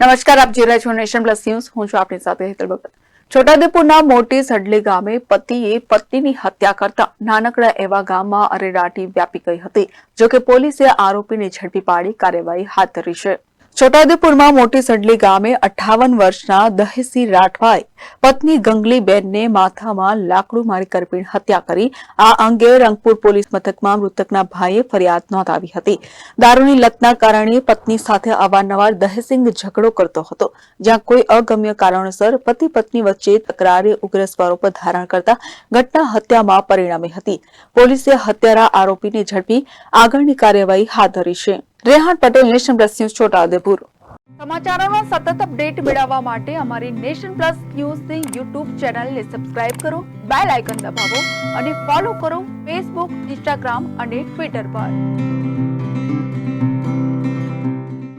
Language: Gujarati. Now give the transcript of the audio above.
નમસ્કાર, આપ જોઈ રહ્યા છો નેશન પ્લસ ન્યૂઝ. હું છું આપની સાથે હેતલ ભગત. છોટાદેપુરના મોટી સડલી ગામે પતિએ પત્નીની હત્યા કરતા નાનકડા એવા ગામમાં અરેરાટી વ્યાપી ગઈ હતી, જોકે પોલીસે આરોપીને ઝડપી પાડી કાર્યવાહી હાથ ધરી છે. છોટાઉદેપુરમાં મોટી સડલી ગામે અઠાવન વર્ષના દહેસી રાઠવાએ પત્ની ગંગલીબેનને માથામાં લાકડું મારી કરપીણ હત્યા કરી. આ અંગે રંગપુર પોલીસ મથકમાં મૃતકના ભાઈએ ફરિયાદ નોંધાવી હતી. દારૂની લતના કારણે પત્ની સાથે અવારનવાર દહેસિંગ ઝઘડો કરતો હતો, જ્યાં કોઈ અગમ્ય કારણોસર પતિ પત્ની વચ્ચે તકરારે ઉગ્ર સ્વરૂપ ધારણ કરતા ઘટના હત્યામાં પરિણમી હતી. પોલીસે હત્યારા આરોપીને ઝડપી આગળની કાર્યવાહી હાથ ધરી છે. Rehan Patel Nation Plus News Chhotaudepur. સમાચારોના સતત અપડેટ મેળવવા માટે અમારી નેશન પ્લસ ન્યૂઝની યુટ્યુબ ચેનલને સબસ્ક્રાઇબ કરો, બેલ આઇકન દબાવો અને ફોલો કરો ફેસબુક ઇન્સ્ટાગ્રામ અને ટ્વિટર પર.